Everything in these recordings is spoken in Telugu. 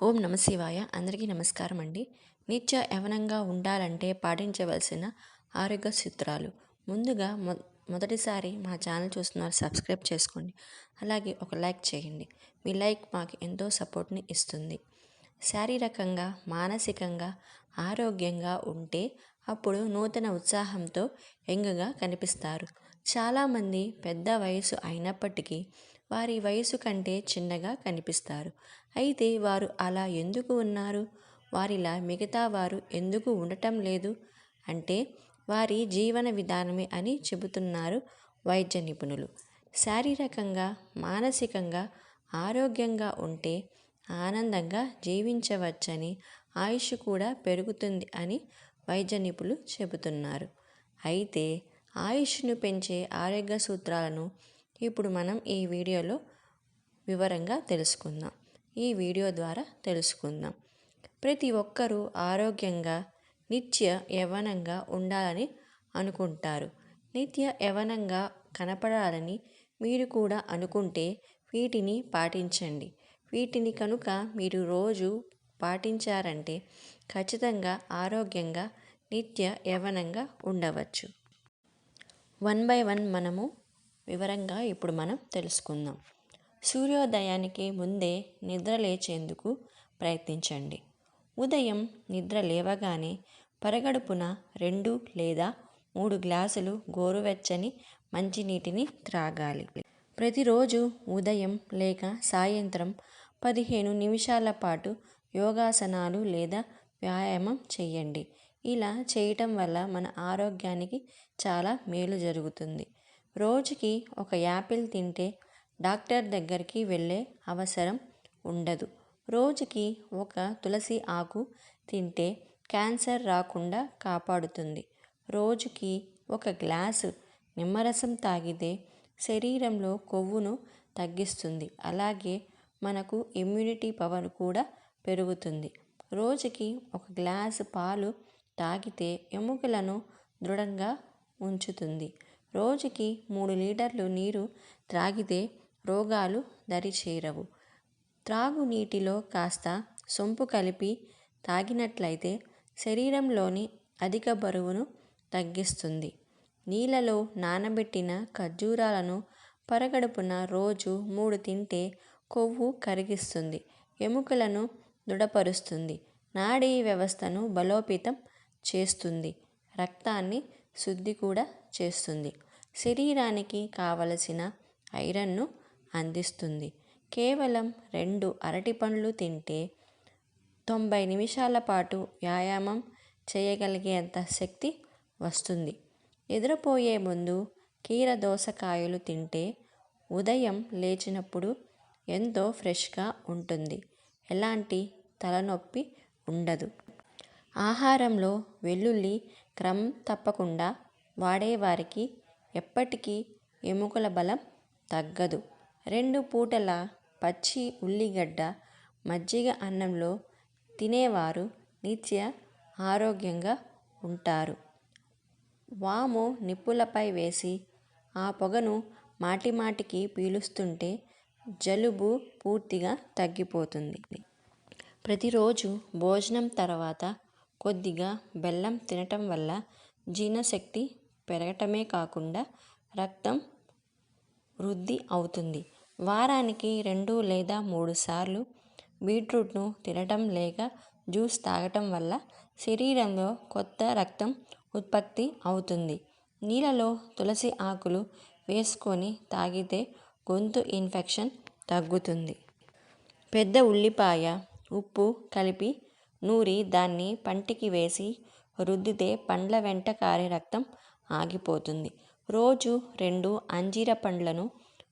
ఓం నమ శివాయ. అందరికీ నమస్కారం అండి. నిత్య యవనంగా ఉండాలంటే పాటించవలసిన ఆరోగ్య సూత్రాలు. ముందుగా మొ మొదటిసారి మా ఛానల్ చూస్తున్నారు సబ్స్క్రైబ్ చేసుకోండి. అలాగే ఒక లైక్ చేయండి. మీ లైక్ మాకు ఎంతో సపోర్ట్ని ఇస్తుంది. శారీరకంగా మానసికంగా ఆరోగ్యంగా ఉంటే అప్పుడు నూతన ఉత్సాహంతో ఎంగగా కనిపిస్తారు. చాలామంది పెద్ద వయసు అయినప్పటికీ వారి వయసు కంటే చిన్నగా కనిపిస్తారు. అయితే వారు అలా ఎందుకు ఉన్నారు? వారిలా మిగతా వారు ఎందుకు ఉండటం లేదు? అంటే వారి జీవన విధానమే అని చెబుతున్నారు వైద్య నిపుణులు. శారీరకంగా మానసికంగా ఆరోగ్యంగా ఉంటే ఆనందంగా జీవించవచ్చని ఆయుష్ కూడా పెరుగుతుంది అని వైద్య నిపుణులు చెబుతున్నారు. అయితే ఆయుష్ను పెంచే ఆరోగ్య సూత్రాలను ఇప్పుడు మనం ఈ వీడియోలో వివరంగా తెలుసుకుందాం. ఈ వీడియో ద్వారా తెలుసుకుందాం. ప్రతి ఒక్కరూ ఆరోగ్యంగా నిత్య యవనంగా ఉండాలని అనుకుంటారు. నిత్య యవ్వనంగా కనపడాలని మీరు కూడా అనుకుంటే వీటిని పాటించండి. వీటిని కనుక మీరు రోజు పాటించారంటే ఖచ్చితంగా ఆరోగ్యంగా నిత్య యవనంగా ఉండవచ్చు. వన్ బై వన్ మనము వివరంగా ఇప్పుడు మనం తెలుసుకుందాం. సూర్యోదయానికి ముందే నిద్ర లేచేందుకు ప్రయత్నించండి. ఉదయం నిద్ర లేవగానే పరగడుపున రెండు లేదా మూడు గ్లాసులు గోరువెచ్చని మంచినీటిని త్రాగాలి. ప్రతిరోజు ఉదయం లేక సాయంత్రం పదిహేను నిమిషాల పాటు యోగాసనాలు లేదా వ్యాయామం చేయండి. ఇలా చేయటం వల్ల మన ఆరోగ్యానికి చాలా మేలు జరుగుతుంది. రోజుకి ఒక యాపిల్ తింటే డాక్టర్ దగ్గరికి వెళ్ళే అవసరం ఉండదు. రోజుకి ఒక తులసి ఆకు తింటే క్యాన్సర్ రాకుండా కాపాడుతుంది. రోజుకి ఒక గ్లాసు నిమ్మరసం తాగితే శరీరంలో కొవ్వును తగ్గిస్తుంది. అలాగే మనకు ఇమ్యూనిటీ పవర్ కూడా పెరుగుతుంది. రోజుకి ఒక గ్లాసు పాలు తాగితే ఎముకలను దృఢంగా ఉంచుతుంది. రోజుకి మూడు లీటర్లు నీరు త్రాగితే రోగాలు దరిచేరవు. త్రాగునీటిలో కాస్త సొంపు కలిపి తాగినట్లయితే శరీరంలోని అధిక బరువును తగ్గిస్తుంది. నీళ్ళలో నానబెట్టిన ఖర్జూరాలను పరగడుపున రోజు మూడు తింటే కొవ్వు కరిగిస్తుంది ఎముకలను దృఢపరుస్తుంది నాడీ వ్యవస్థను బలోపేతం చేస్తుంది రక్తాన్ని శుద్ధి కూడా చేస్తుంది. శరీరానికి కావలసిన ఐరన్ను అందిస్తుంది. కేవలం రెండు అరటి పండ్లు తింటే తొంభై నిమిషాల పాటు వ్యాయామం చేయగలిగేంత శక్తి వస్తుంది. ఎదురుపోయే ముందు కీర దోసకాయలు తింటే ఉదయం లేచినప్పుడు ఎంతో ఫ్రెష్గా ఉంటుంది. ఎలాంటి తలనొప్పి ఉండదు. ఆహారంలో వెల్లుల్లి క్రమం తప్పకుండా వాడేవారికి ఎప్పటికీ ఎముకల బలం తగ్గదు. రెండు పూటల పచ్చి ఉల్లిగడ్డ మజ్జిగ అన్నంలో తినేవారు నిత్య ఆరోగ్యంగా ఉంటారు. వాము నిప్పులపై వేసి ఆ పొగను మాటిమాటికి పీలుస్తుంటే జలుబు పూర్తిగా తగ్గిపోతుంది. ప్రతిరోజు భోజనం తర్వాత కొద్దిగా బెల్లం తినటం వల్ల జీర్ణశక్తి పెరగటమే కాకుండా రక్తం వృద్ధి అవుతుంది. వారానికి రెండు లేదా మూడు సార్లు బీట్రూట్ను తినటం లేక జ్యూస్ తాగటం వల్ల శరీరంలో కొత్త రక్తం ఉత్పత్తి అవుతుంది. నీళ్ళలో తులసి ఆకులు వేసుకొని తాగితే గొంతు ఇన్ఫెక్షన్ తగ్గుతుంది. పెద్ద ఉల్లిపాయ ఉప్పు కలిపి నూరి దాన్ని పంటికి వేసి రుద్దితే పండ్ల వెంట కారే రక్తం ఆగిపోతుంది. రోజు రెండు అంజీర పండ్లను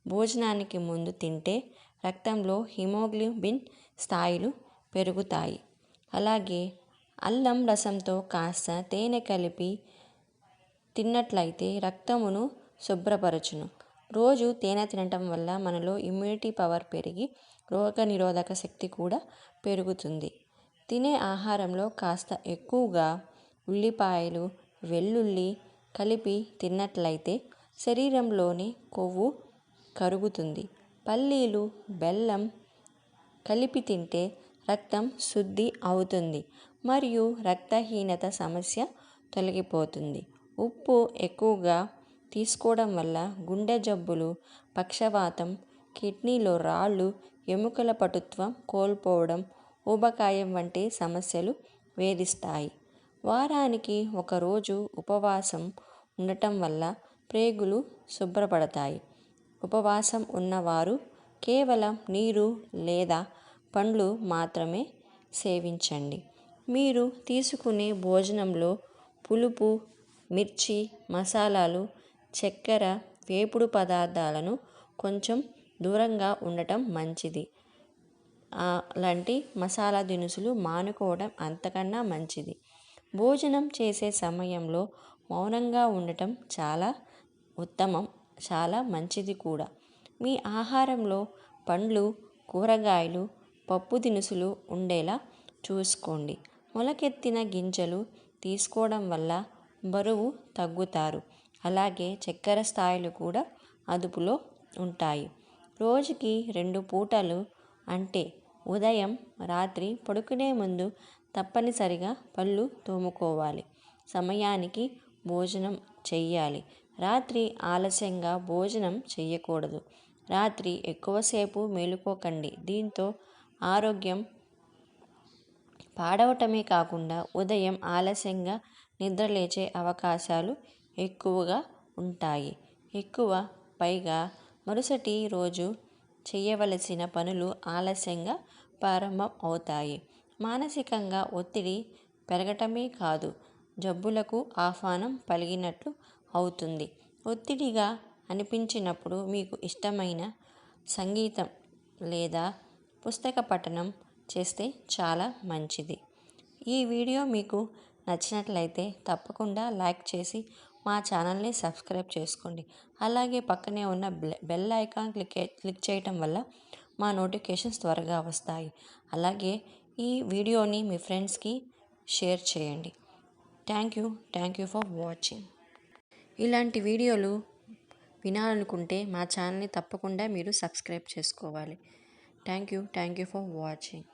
భోజనానికి ముందు తింటే రక్తంలో హిమోగ్లోబిన్ స్థాయిలు పెరుగుతాయి. అలాగే అల్లం రసంతో కాస్త తేనె కలిపి తిన్నట్లయితే రక్తమును శుభ్రపరచును. రోజు తేనె తినటం వల్ల మనలో ఇమ్యూనిటీ పవర్ పెరిగి రోగనిరోధక శక్తి కూడా పెరుగుతుంది. తినే ఆహారంలో కాస్త ఎక్కువగా ఉల్లిపాయలు వెల్లుల్లి కలిపి తిన్నట్లయితే శరీరంలోని కొవ్వు కరుగుతుంది. పల్లీలు బెల్లం కలిపి తింటే రక్తం శుద్ధి అవుతుంది మరియు రక్తహీనత సమస్య తొలగిపోతుంది. ఉప్పు ఎక్కువగా తీసుకోవడం వల్ల గుండె జబ్బులు పక్షవాతం కిడ్నీలో రాళ్ళు ఎముకల పటుత్వం కోల్పోవడం ఊబకాయం వంటి సమస్యలు వేధిస్తాయి. వారానికి ఒకరోజు ఉపవాసం ఉండటం వల్ల ప్రేగులు శుభ్రపడతాయి. ఉపవాసం ఉన్నవారు కేవలం నీరు లేదా పండ్లు మాత్రమే సేవించండి. మీరు తీసుకునే భోజనంలో పులుపు మిర్చి మసాలాలు చక్కెర వేపుడు పదార్థాలను కొంచెం దూరంగా ఉండటం మంచిది. అలాంటి మసాలా దినుసులు మానుకోవడం అంతకన్నా మంచిది. భోజనం చేసే సమయంలో మౌనంగా ఉండటం చాలా ఉత్తమం చాలా మంచిది కూడా. మీ ఆహారంలో పండ్లు కూరగాయలు పప్పు దినుసులు ఉండేలా చూసుకోండి. మొలకెత్తిన గింజలు తీసుకోవడం వల్ల బరువు తగ్గుతారు. అలాగే చక్కెర స్థాయిలు కూడా అదుపులో ఉంటాయి. రోజుకి రెండు పూటలు అంటే ఉదయం రాత్రి పడుకునే ముందు తప్పనిసరిగా పళ్ళు తోముకోవాలి. సమయానికి భోజనం చెయ్యాలి. రాత్రి ఆలస్యంగా భోజనం చెయ్యకూడదు. రాత్రి ఎక్కువసేపు మేలుకోకండి. దీంతో ఆరోగ్యం పాడవటమే కాకుండా ఉదయం ఆలస్యంగా నిద్రలేచే అవకాశాలు ఎక్కువగా ఉంటాయి. ఎక్కువ పైగా మరుసటి రోజు చేయవలసిన పనులు ఆలస్యంగా ప్రారంభం అవుతాయి మానసికంగా ఒత్తిడి పెరగటమే కాదు. జబ్బులకు ఆహ్వానం పలిగినట్లు అవుతుంది. ఒత్తిడిగా అనిపించినప్పుడు మీకు ఇష్టమైన సంగీతం లేదా పుస్తక పఠనం చేస్తే చాలా మంచిది. ఈ వీడియో మీకు నచ్చినట్లయితే తప్పకుండా లైక్ చేసి మా ఛానల్ని సబ్స్క్రైబ్ చేసుకోండి. అలాగే పక్కనే ఉన్న బెల్ ఐకాన్ క్లిక్ క్లిక్ చేయటం వల్ల మా నోటిఫికేషన్స్ త్వరగా వస్తాయి. అలాగే ఈ వీడియోని మీ ఫ్రెండ్స్కి షేర్ చేయండి. Thank you thank you for watching ఇలాంటి వీడియోలు వినాలనుకుంటే మా ఛానల్ని తప్పకుండా మీరు సబ్స్క్రైబ్ చేసుకోవాలి. Thank you thank you for watching